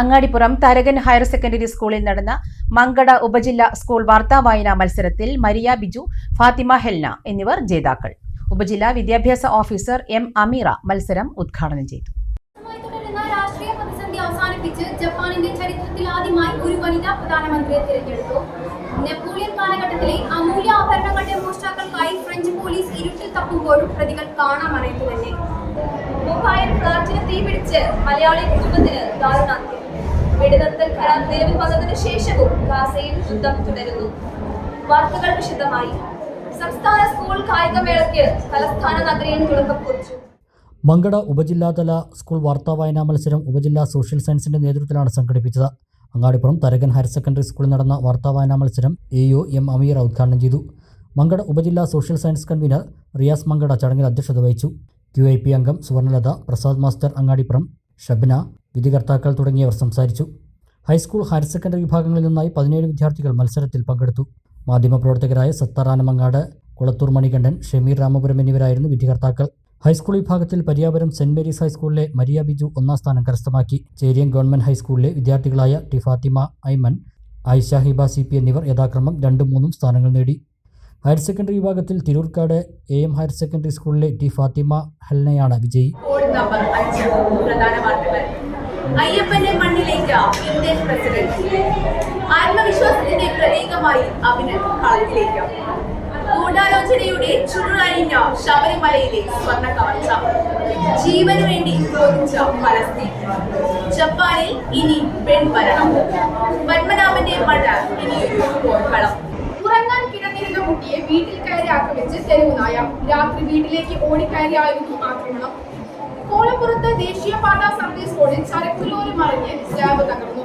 Angadipuram Tharakan higher secondary സ്കൂളിൽ നടന്ന മങ്കട ഉപജില്ല സ്കൂൾ വാർത്താ വായനാ മത്സരത്തിൽ മരിയ ബിജു ഫാത്തിമ ഹെൽന എന്നിവർ ജേതാക്കൾ. ഉപജില്ലാ വിദ്യാഭ്യാസ ഓഫീസർ എം അമീറ മത്സരം ഉദ്ഘാടനം ചെയ്തു. രാഷ്ട്രീയ പ്രതിസന്ധി അവസാനിപ്പിച്ച് ജപ്പാനിന്റെ ചരിത്രത്തിൽ ആദ്യമായി ഒരു വനിതാ പ്രധാനമന്ത്രിയെ തിരഞ്ഞെടുത്തു. നെപ്പോളിയൻ കാലഘട്ടത്തിലെ അമൂല്യ ആഭരണങ്ങളുടെ മോഷ്ടാക്കൾക്കായി ഫ്രഞ്ച് പോലീസ് ഇരുട്ടിൽ തപ്പുമ്പോഴും പ്രതികൾ കാണാമറയത്തു തന്നെ. മുംബൈയിൽ ഫ്ളാറ്റിന് തീപിടിച്ച് മലയാളി കുടുംബത്തിന് കരാർ നിലവിൽ വന്നതിനു ശേഷവും ഗാസയിൽ യുദ്ധം തുടരുന്നു. വാർത്തകൾ വിശദമായി. സംസ്ഥാന സ്കൂൾ കായികമേളയ്ക്ക് തലസ്ഥാന നഗരിയിൽ തുടക്കം കുറിച്ചു. മങ്കട ഉപജില്ലാതല സ്കൂൾ വാർത്താവായനാ മത്സരം ഉപജില്ലാ സോഷ്യൽ സയൻസിന്റെ നേതൃത്വത്തിലാണ് സംഘടിപ്പിച്ചത്. അങ്ങാടിപ്പുറം തരകൻ ഹയർ സെക്കൻഡറി സ്കൂളിൽ നടന്ന വാർത്താ വായനാ മത്സരം എ ഒ എം അമീർ ഉദ്ഘാടനം ചെയ്തു. മങ്കട ഉപജില്ലാ social science convener Riyas Mankada ചടങ്ങിൽ അധ്യക്ഷത വഹിച്ചു. ക്യു ഐ പി അംഗം സുവർണലത പ്രസാദ് മാസ്റ്റർ അങ്ങാടിപ്പുറം ഷബ്ന വിധികർത്താക്കൾ തുടങ്ങിയവർ സംസാരിച്ചു. ഹൈസ്കൂൾ ഹയർ സെക്കൻഡറി വിഭാഗങ്ങളിൽ നിന്നായി പതിനേഴ് വിദ്യാർത്ഥികൾ മത്സരത്തിൽ പങ്കെടുത്തു. മാധ്യമപ്രവർത്തകരായ സത്താറാനമങ്ങാട് കുളത്തൂർ മണികണ്ഠൻ ഷമീർ രാമപുരം എന്നിവരായിരുന്നു വിധികർത്താക്കൾ. ഹൈസ്കൂൾ വിഭാഗത്തിൽ പരിയാപുരം സെന്റ് മേരീസ് ഹൈസ്കൂളിലെ മരിയ ബിജു ഒന്നാം സ്ഥാനം കരസ്ഥമാക്കി. ചേരിയം ഗവൺമെന്റ് ഹൈസ്കൂളിലെ വിദ്യാർത്ഥികളായ T Fathima Aiman Ayisha Hiba C P എന്നിവർ യഥാക്രമം രണ്ടും മൂന്നും സ്ഥാനങ്ങൾ നേടി. ഹയർ സെക്കൻഡറി വിഭാഗത്തിൽ Thiroorkkad A M higher secondary school T Fathima ഹൽനയാണ് വിജയി. അയ്യപ്പന്റെ മണ്ണിലേക്ക് ഇന്ത്യൻ പ്രസിഡന്റ്. ആത്മവിശ്വാസത്തിന്റെ പ്രതീകമായി അഭിനന്ദ് കളത്തിലേക്ക്. ഗൂഢാലോചനയുടെ ചുരുളഴിഞ്ഞ ശബരിമലയിലെ സ്വർണ കവർച്ച ജീവന് വേണ്ടി ചോദിച്ച പലസ്തീൻ. ജപ്പാനിൽ ഇനി പെൺഭരണം പത്മനാഭന്റെ മഴ ഇനി പോർക്കളം ഉറങ്ങാൻ കിടന്നിരുന്ന കുട്ടിയെ വീട്ടിൽ കയറി ആക്രമിച്ച് തെരുവ് നായ രാത്രി വീട്ടിലേക്ക് ഓടിക്കയറിയായിരുന്നു ആക്രമണം കോളപ്പുറത്ത് ദേശീയപാത സർവീസ് റോഡിൽ ചരക്ക് ലോറി മറിഞ്ഞ് സ്ലാബ് തകർന്നു.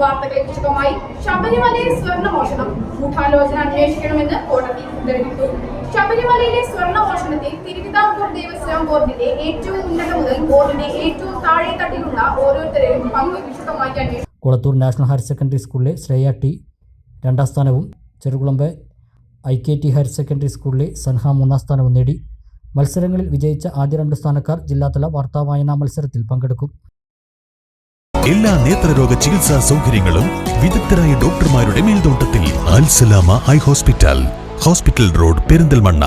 വാർത്തകളെ വിശദമായി ശബരിമലയിൽ സ്വർണമോഷണം ഗൂഢാലോചന അന്വേഷിക്കണമെന്ന് കോടതി ഉത്തരവിട്ടു. ശബരിമലയിലെ സ്വർണമോഷണത്തിൽ തിരുവിതാംകൂർ ദേവസ്വം ബോർഡിന്റെ ഏറ്റവും ഉന്നത മുതൽ ബോർഡിന്റെ ഏറ്റവും താഴെ തട്ടിലുള്ള ഓരോരുത്തരെയും പങ്ക് വിശദമായി അന്വേഷിച്ചു. കുളത്തൂർ നാഷണൽ ഹയർ സെക്കൻഡറി സ്കൂളിലെ ശ്രേയ ടി രണ്ടാം സ്ഥാനവും Cherukulamb I K T higher secondary school Sanha മൂന്നാം സ്ഥാനവും നേടി. മത്സരങ്ങളിൽ വിജയിച്ച ആദ്യ രണ്ട് സ്ഥാനക്കാർ ജില്ലാതല വാർത്താ വായനാ മത്സരത്തിൽ പങ്കെടുക്കും. എല്ലാ നേത്രരോഗ ചികിത്സാ സൗകര്യങ്ങളും വിദഗ്ധരായ ഡോക്ടർമാരുടെ മേൽനോട്ടത്തിൽ Alsalama eye hospital hospital road Perinthalmanna.